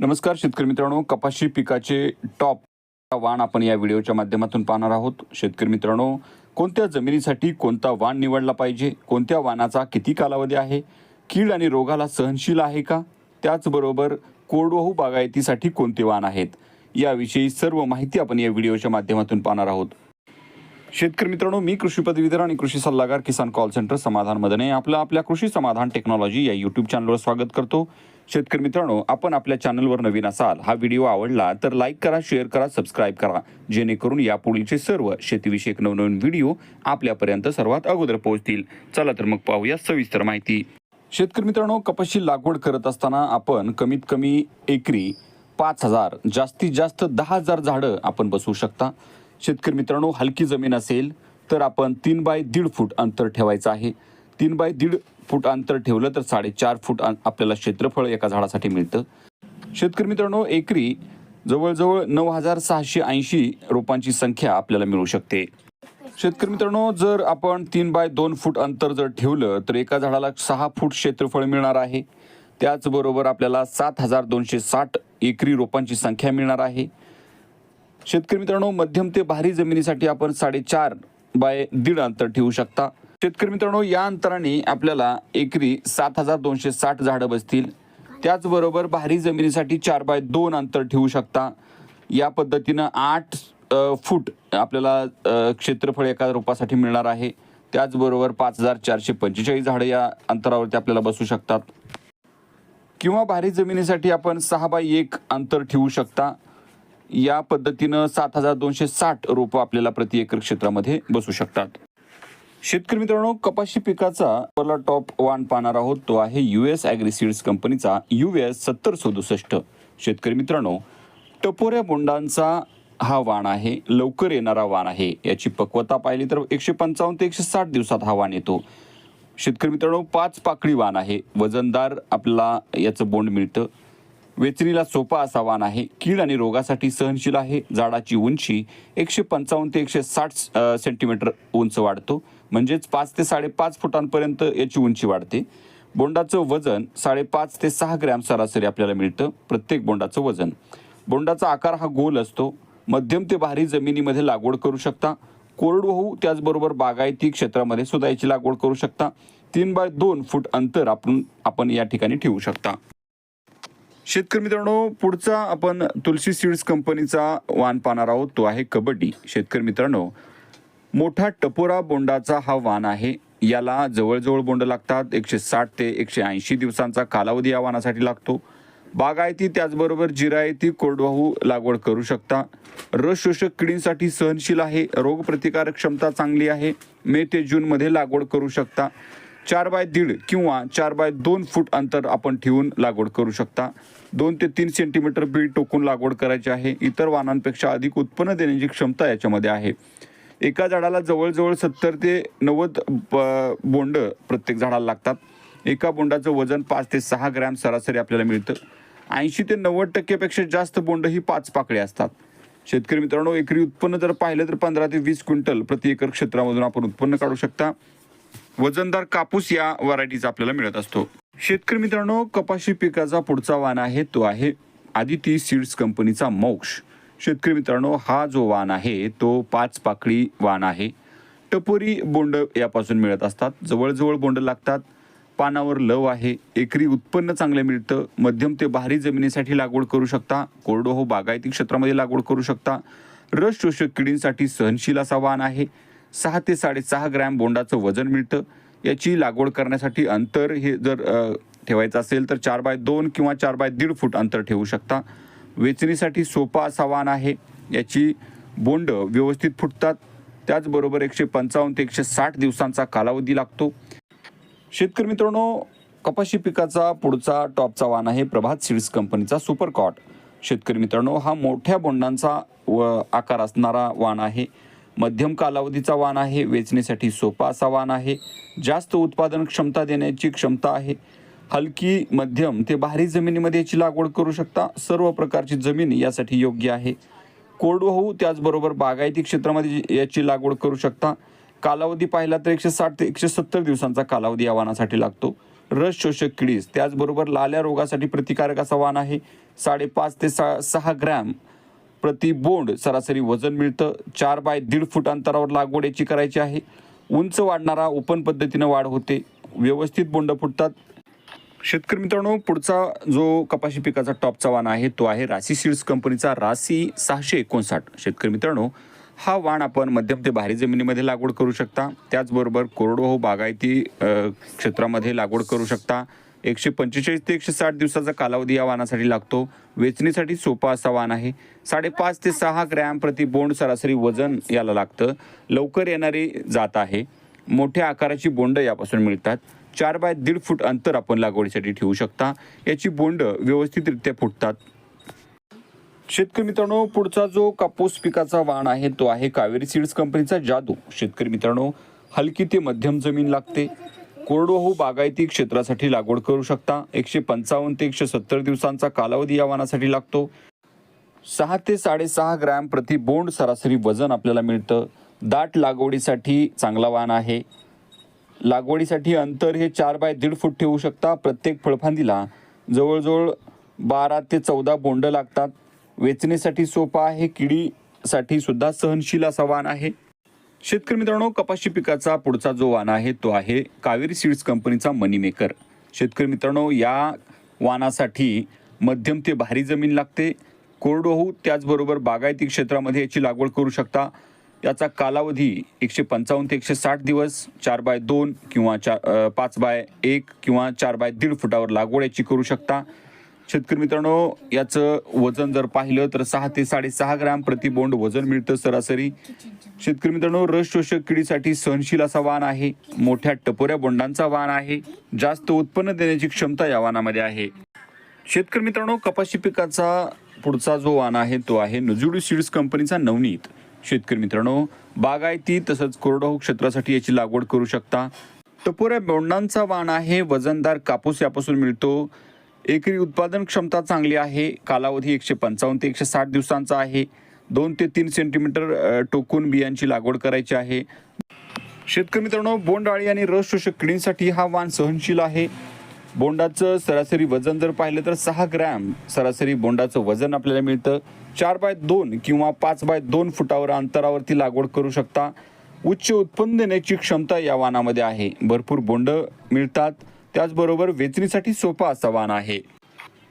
नमस्कार शेतकरी मित्रांनो कपाशी पिकाचे टॉप वाण आपण या व्हिडिओच्या माध्यमातून पाहणार आहोत. शेतकरी मित्रांनो कोणत्या जमिनीसाठी कोणता वाण निवडला पाहिजे? कोणत्या वाणाचा किती कालावधी आहे? कीड आणि रोगाला सहनशील आहे का? त्याचबरोबर कोरडवाहू बागायतीसाठी कोणते वाण आहेत? याविषयी सर्व माहिती आपण या व्हिडिओच्या माध्यमातून पाहणार आहोत. शेतकरी मित्रांनो मी कृषी पदवीधर आणि कृषी सल्लागार किसान कॉल सेंटर समाधान मदने आपलं आपल्या कृषी समाधान टेक्नॉलॉजी या यूट्यूब चॅनलवर स्वागत करतो. शेतकरी मित्रांनो आपण आपल्या चॅनलवर नवीन असाल हा व्हिडिओ आवडला तर लाईक करा शेअर करा सबस्क्राईब करा. जेणेकरून यापुढीलचे सर्व शेतीविषयक नवनवीन व्हिडिओ आपल्यापर्यंत सर्वात अगोदर पोहोचतील. चला तर मग पाहूया सविस्तर माहिती. शेतकरी मित्रांनो कपाशी लागवड करत असताना आपण कमीत कमी एकरी पाच हजार जास्तीत जास्त दहा हजार झाडं आपण बसवू शकता. शेतकरी मित्रांनो हलकी जमीन असेल तर आपण तीन बाय दीड फूट अंतर ठेवायचं आहे. तीन बाय दीड फूट अंतर ठेवलं तर साडेचार फूट अं- आपल्याला क्षेत्रफळ एका झाडासाठी मिळतं. शेतकरी मित्रांनो एकरी जवळजवळ नऊ हजार सहाशे ऐंशी रोपांची संख्या आपल्याला मिळू शकते. शेतकरी मित्रांनो जर आपण तीन बाय दोन फूट अंतर जर ठेवलं तर एका झाडाला सहा फूट क्षेत्रफळ मिळणार आहे. त्याचबरोबर आपल्याला सात हजार दोनशे साठ एकरी रोपांची संख्या मिळणार आहे. शेतकरी मित्रांनो मध्यम ते भारी जमिनीसाठी आपण साडेचार बाय दीड अंतर ठेवू शकता. शेतकरी मित्रांनो या अंतराने आपल्याला एकरी सात हजार दोनशे साठ झाडं बसतील. त्याचबरोबर भारी जमिनीसाठी चार बाय दोन अंतर ठेवू शकता. या पद्धतीनं आठ फूट आपल्याला क्षेत्रफळ एका रोपासाठी मिळणार आहे. त्याचबरोबर पाच हजार चारशे पंचेचाळीस झाडं या अंतरावरती आपल्याला बसू शकतात. किंवा भारी जमिनीसाठी आपण सहा बाय एक अंतर ठेवू शकता. या पद्धतीनं सात हजार दोनशे साठ रोपं आपल्याला प्रति एकर क्षेत्रामध्ये बसू शकतात. शेतकरी मित्रांनो कपाशी पिकाचा मला टॉप वाण पाहणार आहोत. तो आहे यू एस ॲग्रिसीड्स कंपनीचा यू एस सत्तर सदुसष्ट. शेतकरी मित्रांनो टपोऱ्या बोंडांचा हा वाण आहे लवकर येणारा वाण आहे. याची पक्वता पाहिली तर एकशे पंचावन्न ते एकशे साठ दिवसात हा वाण येतो. शेतकरी मित्रांनो पाच पाकळी वाण आहे. वजनदार आपल्याला याचं बोंड मिळतं. वेचरीला सोपा असा वाण आहे कीड आणि रोगासाठी सहनशील आहे. झाडाची उंची एकशे पंचावन्न ते एकशे साठ सेंटीमीटर उंच वाढतो. म्हणजेच पाच ते साडेपाच फुटांपर्यंत याची उंची वाढते. बोंडाचं वजन साडेपाच ते सहा ग्रॅम सरासरी आपल्याला मिळतं प्रत्येक बोंडाचं वजन. बोंडाचा आकार हा गोल असतो. मध्यम ते भारी जमिनीमध्ये लागवड करू शकता. कोरडवाहू त्याचबरोबर बागायती क्षेत्रामध्ये सुद्धा याची लागवड करू शकता. तीन बाय दोन फूट अंतर आपण आपण या ठिकाणी ठेवू शकता. शेतकरी मित्रांनो पुढचा आपण तुलसी सीड्स कंपनीचा वाण पाहणार आहोत. तो आहे कबड्डी. शेतकरी मित्रांनो मोठा टपोरा बोंडाचा हा वाण आहे. याला जवळजवळ बोंड लागतात एकशे साठ ते एकशे ऐंशी दिवसांचा कालावधी या वाणासाठी लागतो. बागायती त्याचबरोबर जिरायती कोरडवाहू लागवड करू शकता. रस शोषक किडींसाठी सहनशील आहे. रोगप्रतिकारक क्षमता चांगली आहे. मे ते जूनमध्ये लागवड करू शकता. चार बाय दीड किंवा चार बाय दोन फूट अंतर आपण ठेवून लागवड करू शकता. दोन ते तीन सेंटीमीटर बी टोकून लागवड करायची आहे. इतर वाहनांपेक्षा अधिक उत्पन्न देण्याची क्षमता याच्यामध्ये आहे. एका झाडाला जवळजवळ सत्तर ते नव्वद ब- बोंड प्रत्येक झाडाला लागतात. एका बोंडाचं वजन पाच ते सहा ग्रॅम सरासरी आपल्याला मिळतं. ऐंशी ते नव्वद टक्केपेक्षा जास्त बोंड ही पाच पाकळी असतात. शेतकरी मित्रांनो एकरी उत्पन्न जर पाहिलं तर पंधरा ते वीस क्विंटल प्रति एकर क्षेत्रामधून आपण उत्पन्न काढू शकता. वजनदार कापूस या व्हरायटीचा आपल्याला मिळत असतो. शेतकरी मित्रांनो कपाशी पिकाचा पुढचा वाण आहे तो आहे आदिती सीड्स कंपनीचा मोक्ष. शेतकरी मित्रांनो हा जो वाण आहे तो पाच पाकळी वाण आहे. टपोरी बोंड यापासून मिळत असतात. जवळजवळ बोंड लागतात. पानावर लव आहे. एकरी उत्पन्न चांगलं मिळतं. मध्यम ते भारी जमिनीसाठी लागवड करू शकता. कोरडवाहू बागायती क्षेत्रामध्ये लागवड करू शकता. रस शोषक किडींसाठी सहनशील असा वाण आहे. सहा ते साडेसहा ग्रॅम बोंडाचं वजन मिळतं. याची लागवड करण्यासाठी अंतर हे जर ठेवायचं असेल तर चार बाय दोन किंवा चार बाय दीड फूट अंतर ठेवू शकता. वेचणीसाठी सोपा असा वाण आहे. याची बोंड व्यवस्थित फुटतात. त्याचबरोबर एकशे पंचावन्न ते एकशे साठ दिवसांचा कालावधी लागतो. शेतकरी मित्रांनो कपाशी पिकाचा पुढचा टॉपचा वाण आहे प्रभात सीड्स कंपनीचा सुपरकॉट. शेतकरी मित्रांनो हा मोठ्या बोंडांचा व आकार असणारा वाण आहे. मध्यम कालावधीचा वाण आहे वेचणीसाठी सोपा असा वाण आहे जास्त उत्पादन क्षमता देण्याची क्षमता आहे. हलकी मध्यम ते भारी जमिनीमध्ये याची लागवड करू शकता सर्व प्रकारची जमीन यासाठी योग्य आहे. कोरडवाहू त्याचबरोबर बागायती क्षेत्रामध्ये याची लागवड करू शकता. कालावधी पाहिला तर एकशे साठ ते एकशे सत्तर दिवसांचा कालावधी या वाणासाठी लागतो. रस शोषक किडीस त्याचबरोबर लाल्या रोगासाठी प्रतिकारक असा वाण आहे. साडेपाच ते सहा सहा ग्रॅम प्रति बोंड सरासरी वजन मिळतं. चार बाय दीड फूट अंतरावर लागवड याची करायची आहे. उंच वाढणारा ओपन पद्धतीनं वाढ होते. व्यवस्थित बोंड फुटतात. शेतकरी मित्रांनो पुढचा जो कपाशी पिकाचा टॉपचा वाण आहे तो आहे रासी सीड्स कंपनीचा रासी सहाशे एकोणसाठ. शेतकरी मित्रांनो हा वाण आपण मध्यम ते भारी जमिनीमध्ये लागवड करू शकता. त्याचबरोबर कोरडवाहू बागायती क्षेत्रामध्ये लागवड करू शकता. एकशे पंचेचाळीस ते एकशे साठ दिवसाचा कालावधी या वाहनासाठी लागतो. वेचणीसाठी सोपा असा वाहन आहे. साडेपाच ते सहा ग्रॅम प्रति बोंड सरासरी वजन याला लागतं. लवकर येणारी जात आहे. मोठ्या आकाराची बोंड यापासून मिळतात. चार बाय दीड फूट अंतर आपण लागवडीसाठी ठेवू शकता. याची बोंड व्यवस्थितरित्या फुटतात. शेतकरी मित्रांनो पुढचा जो कापूस पिकाचा वाण आहे तो आहे कावेरी सीड्स कंपनीचा जादू. शेतकरी मित्रांनो हलकी ते मध्यम जमीन लागते. कोरडवाहू बागायती क्षेत्रासाठी लागवड करू शकता. एकशे पंचावन्न ते एकशे सत्तर दिवसांचा कालावधी या वानासाठी लागतो. सहा ते साडेसहा ग्रॅम प्रति बोंड सरासरी वजन आपल्याला मिळतं. दाट लागवडीसाठी चांगला वाण आहे. लागवडीसाठी अंतर हे चार बाय दीड फूट ठेवू शकता. प्रत्येक फळफांदीला जवळजवळ बारा ते चौदा बोंड लागतात. वेचण्यासाठी सोपा आहे. किडीसाठी सुद्धा सहनशील असा वाण आहे. शेतकरी मित्रांनो कपाशी पिकाचा पुढचा जो वाण आहे तो आहे कावेरी सीड्स कंपनीचा मनी मेकर शेतकरी मित्रांनो या वाणासाठी मध्यम ते भारी जमीन लागते. कोरडवाहू त्याचबरोबर बागायती क्षेत्रामध्ये याची लागवड करू शकता. याचा कालावधी एकशे पंचावन्न ते एकशे साठ दिवस चार बाय दोन किंवा चार पाच बाय एक किंवा चार बाय दीड फुटावर लागवड याची करू शकता. शेतकरी मित्रांनो याचं वजन जर पाहिलं तर सहा ते साडेसहा ग्रॅम प्रति बोंड वजन मिळतं सरासरी. शेतकरी मित्रांनो रस शोषक किडीसाठी सहनशील असा वाण आहे. मोठ्या टपोऱ्या बोंडांचा वाण आहे. जास्त उत्पन्न देण्याची क्षमता या वाणामध्ये आहे. शेतकरी मित्रांनो कपाशी पिकाचा पुढचा जो वाण आहे तो आहे नजुडू सीड्स कंपनीचा नवनीत. शेतकरी मित्रांनो बागायती तसंच कोरडवाहू क्षेत्रासाठी याची लागवड करू शकता. टपोऱ्या बोंडांचा वाण आहे वजनदार कापूस यापासून मिळतो. एकरी उत्पादन क्षमता चांगली आहे कालावधी एकशे पंचावन्न ते एकशे साठ दिवसांचा आहे. दोन ते तीन सेंटीमीटर टोकून बियांची लागवड करायची आहे. शेतकरी मित्रांनो बोंडाळी आणि रस शोषक किडींसाठी हा वाण सहनशील आहे. बोंडाचं सरासरी वजन जर पाहिलं तर सहा ग्रॅम सरासरी बोंडाचं वजन आपल्याला मिळतं. चार बाय दोन किंवा पाच बाय दोन फुटावर अंतरावरती लागवड करू शकता. उच्च उत्पन्न देण्याची क्षमता या वाणामध्ये आहे. भरपूर बोंड मिळतात. त्याचबरोबर वेचणीसाठी सोपा असा वाण आहे.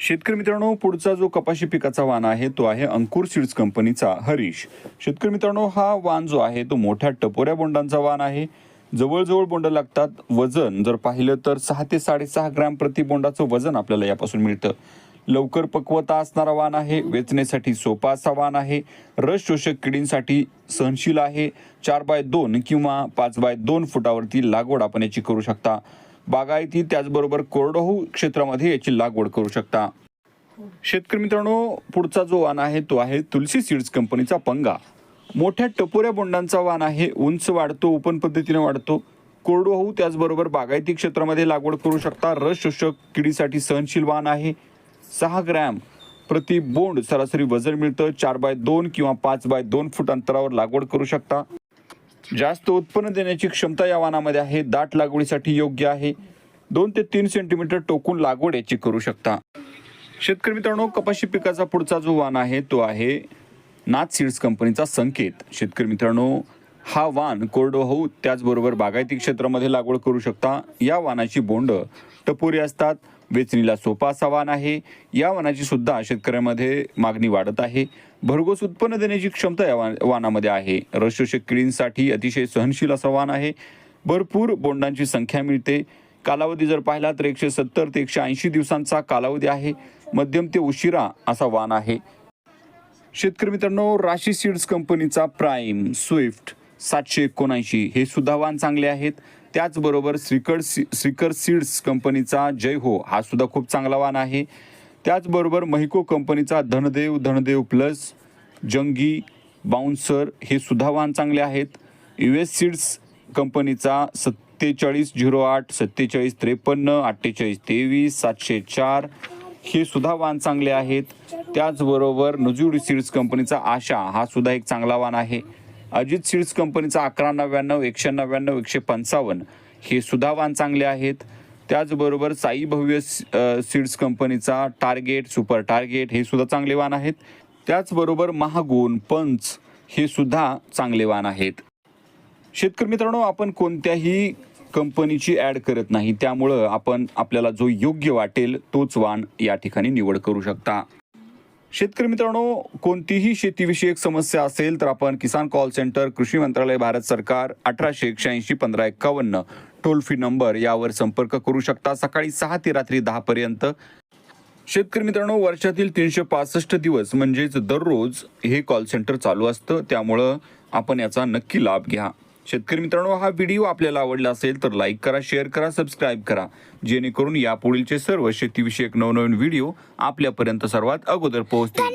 शेतकरी मित्रांनो पुढचा जो कपाशी पिकाचा वाण आहे तो आहे अंकुर सीड्स कंपनीचा हरीश. शेतकरी मित्रांनो हा वाण जो आहे तो मोठ्या टपोऱ्या बोंडांचा वाण आहे. जवळजवळ बोंड लागतात वजन. जर पाहिलं तर सहा ते साडेसहा ग्रॅम प्रति बोंडाचं वजन आपल्याला यापासून मिळतं. लवकर पक्वता असणारा वाण आहे वेचण्यासाठी सोपा असा वाण आहे. रस शोषक किडींसाठी सहनशील आहे. चार बाय दोन किंवा पाच बाय दोन फुटावरती लागवड आपण याची करू शकता. बागायती त्याचबरोबर कोरडवाहू क्षेत्रामध्ये याची लागवड करू शकता. शेतकरी मित्रांनो पुढचा जो वाण आहे तो आहे तुलसी सीड्स कंपनीचा पंगा. मोठ्या टपोऱ्या बोंडांचा वाण आहे उंच वाढतो ओपन पद्धतीने वाढतो. कोरडवाहू त्याचबरोबर बागायती क्षेत्रामध्ये लागवड करू शकता. रस शोषक किडीसाठी सहनशील वाण आहे. सहा ग्रॅम प्रति बोंड सरासरी वजन मिळतं. चार बाय दोन किंवा पाच बाय दोन फूट अंतरावर लागवड करू शकता. जास्त उत्पन्न देण्याची क्षमता या वाणामध्ये आहे. दाट लागवडीसाठी योग्य आहे. दोन ते तीन सेंटीमीटर टोकून लागवड याची करू शकता. शेतकरी मित्रांनो कपाशी पिकाचा पुढचा जो वाण आहे तो आहे नाथ सीड्स कंपनीचा संकेत. शेतकरी मित्रांनो हा वाण कोरडवाहू त्याचबरोबर बागायती क्षेत्रामध्ये लागवड करू शकता. या वाणाची बोंड टपोरी असतात. वेचणीला सोपा असा वाण आहे. या वाणाची सुद्धा शेतकऱ्यामध्ये मागणी वाढत आहे. भरघोस उत्पन्न देण्याची क्षमता या वानामध्ये आहे. रसशोषक किडींसाठी अतिशय सहनशील असा वाण आहे. भरपूर बोंडांची संख्या मिळते. कालावधी जर पाहिला तर एकशे सत्तर ते एकशे ऐंशी दिवसांचा कालावधी आहे. मध्यम ते उशिरा असा वाण आहे. शेतकरी मित्रांनो राशी सीड्स कंपनीचा प्राईम स्विफ्ट सातशे एकोणऐंशी हे सुद्धा वाण चांगले आहेत. त्याचबरोबर श्रीकर सी श्रीकर सीड्स कंपनीचा जय हो हा सुद्धा खूप चांगला वाण आहे. त्याचबरोबर महिको कंपनीचा धनदेव धनदेव प्लस जंगी बाउन्सर हे सुद्धा वाण चांगले आहेत. यू एस सीड्स कंपनीचा सत्तेचाळीस झिरो आठ सत्तेचाळीस त्रेपन्न अठ्ठेचाळीस तेवीस सातशे चार हे सुद्धा वाण चांगले आहेत. त्याचबरोबर नजुड सीड्स कंपनीचा आशा हा सुद्धा एक चांगला वाण आहे. अजित सीड्स कंपनीचा अकरा नव्याण्णव एकशे नव्याण्णव एकशे पंचावन्न हे सुद्धा वाण चांगले आहेत. त्याचबरोबर साई भव्य सीड्स कंपनीचा टार्गेट सुपर टार्गेट हे सुद्धा चांगले वाण आहेत. त्याचबरोबर महागुण पंच हे सुद्धा चांगले वाण आहेत. शेतकरी मित्रांनो आपण कोणत्याही कंपनीची ॲड करत नाही. त्यामुळं आपण आपल्याला जो योग्य वाटेल तोच वाण या ठिकाणी निवड करू शकता. शेतकरी मित्रांनो कोणतीही शेतीविषयक समस्या असेल तर आपण किसान कॉल सेंटर कृषी मंत्रालय भारत सरकार अठराशे एकशेऐंशी पंधरा एक्कावन्न टोल फ्री नंबर यावर संपर्क करू शकता. सकाळी सहा ते रात्री दहा पर्यंत. शेतकरी मित्रांनो वर्षातील तीनशे पासष्ट दिवस म्हणजेच दररोज हे कॉल सेंटर चालू असतं. त्यामुळं आपण याचा नक्की लाभ घ्या. शेतकरी मित्रांनो हा व्हिडिओ आपल्याला आवडला असेल तर लाईक करा शेअर करा सबस्क्राईब करा. जेणेकरून यापुढीलचे सर्व शेतीविषयक नवनवीन व्हिडिओ आपल्यापर्यंत सर्वात अगोदर पोहोचतील.